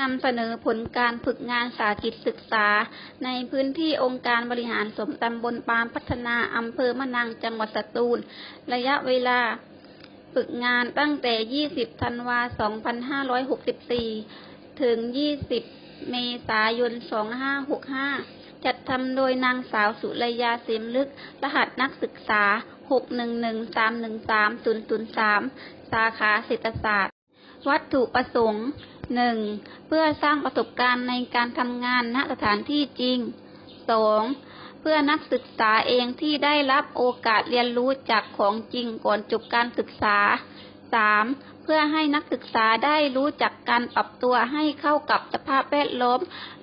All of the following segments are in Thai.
นำเสนอผลการฝึกงานสาธิตศึกษา ในพื้นที่องค์การบริหารสมตำบลปามพัฒนาอำเภอมะนังจังหวัดสตูล ระยะเวลาฝึกงานตั้งแต่ 20 ธันวา 2564 ถึง 20 เมษายน 2565 จัดทำโดยนางสาวสุรยาเสมลึก รหัสนักศึกษา 611313003 สาขาเศรษฐศาสตร์ วัตถุประสงค์ 1. เพื่อสร้างประสบการณ์ในการทำงานณสถานที่จริง 2. เพื่อนักศึกษาเองที่ได้รับโอกาสเรียนรู้จากของจริงก่อนจบการศึกษา 3. เพื่อให้นักศึกษาได้รู้จักการปรับตัวให้เข้ากับสภาพแวดล้อม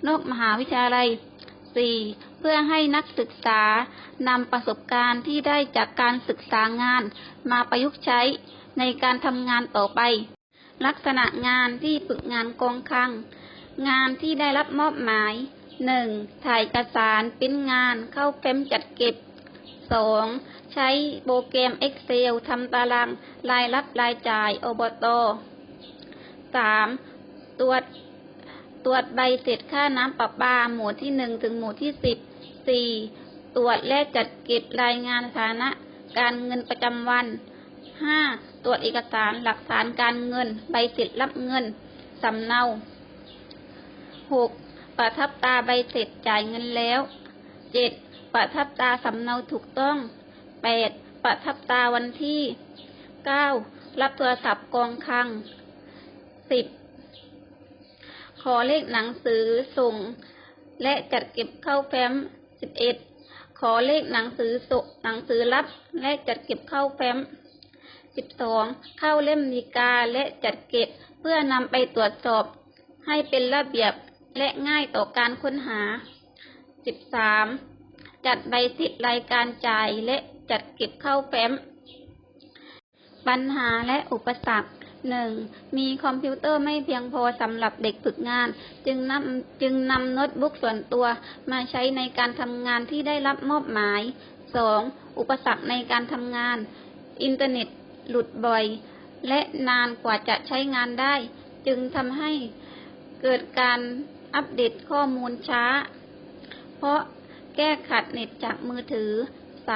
นอกมหาวิทยาลัย 4. เพื่อให้นักศึกษานำประสบการณ์ที่ได้จากการศึกษางาน มาประยุกต์ใช้ในการทำงานต่อไป ลักษณะงานที่ฝึกงานกองคลัง งานที่ได้รับมอบหมาย 1. ถ่ายเอกสารปริ้นงานเข้าเฟมจัดเก็บ 2. ใช้โปรแกรม Excel ทำตารางรายรับรายจ่ายอบต 3. ตรวจตรวจใบเสร็จค่าน้ำประปาหมู่ที่1ถึงหมู่ที่10 4. ตรวจและจัดเก็บรายงานสถานะ การเงินประจำวัน 5. ตรวจเอกสารหลักฐานการเงิน ใบเสร็จรับเงิน สำเนา 6. ประทับตาใบเสร็จจ่ายเงินแล้ว 7. ประทับตาสำเนาถูกต้อง 8. ประทับตาวันที่ 9. รับโทรศัพท์กองคลัง 10. ขอเลขหนังสือส่ง และจัดเก็บเข้าแฟ้ม 11. ขอเลขหนังสือส่งหนังสือรับ และจัดเก็บเข้าแฟ้ม 12. เข้าเล่มดีกาและจัดเก็บเพื่อนำไปตรวจสอบให้เป็นระเบียบและง่ายต่อการค้นหา 13. จัดใบสิทธิ์รายการจ่ายและจัดเก็บเข้าแฟ้ม ปัญหาและอุปสรรค 1. มีคอมพิวเตอร์ไม่เพียงพอสำหรับเด็กฝึกงาน จึงนำจึงนำโน้ตบุ๊กส่วนตัวมาใช้ในการทำงานที่ได้รับมอบหมาย 2. อุปสรรคในการทำงาน อินเทอร์เน็ต หลุดบ่อย และนานกว่าจะใช้งานได้ จึงทำให้เกิดการอัปเดตข้อมูลช้า เพราะแก้ขัดเน็ตจากมือถือ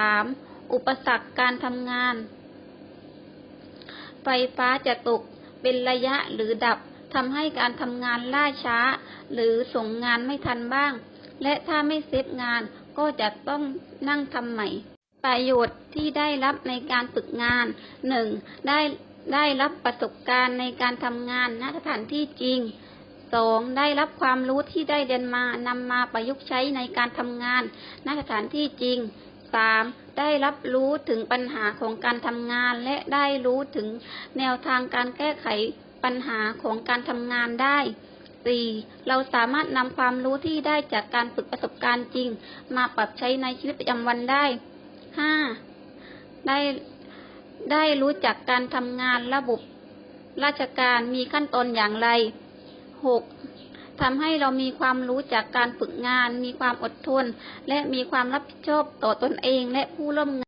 3. อุปสรรคการทำงาน ไฟฟ้าจะตกเป็นระยะหรือดับทำให้การทำงานล่าช้า หรือส่งงานไม่ทันบ้าง และถ้าไม่เซฟงานก็จะต้องนั่งทำใหม่ ประโยชน์ที่ได้รับในการฝึกงาน 1. ได้ได้รับประสบการณ์ในการทำงานณสถานที่จริง 2. ได้รับความรู้ที่ได้เรียนมานำมาประยุกต์ใช้ในการทำงานณสถานที่จริง 3. ได้รับรู้ถึงปัญหาของการทำงานและได้รู้ถึงแนวทางการแก้ไขปัญหาของการทำงานได้ 4. เราสามารถนำความรู้ที่ได้จากการฝึกประสบการณ์จริง มาปรับใช้ในชีวิตประจำวันได้้าได้ได้รู้จักการทำงานระบบราชการมีขั้นตอนอย่างไรหกทำให้เรามีความรู้จากการฝึกงาน มีความอดทน และมีความรับผิดชอบต่อตนเองและผู้ร่วมงาน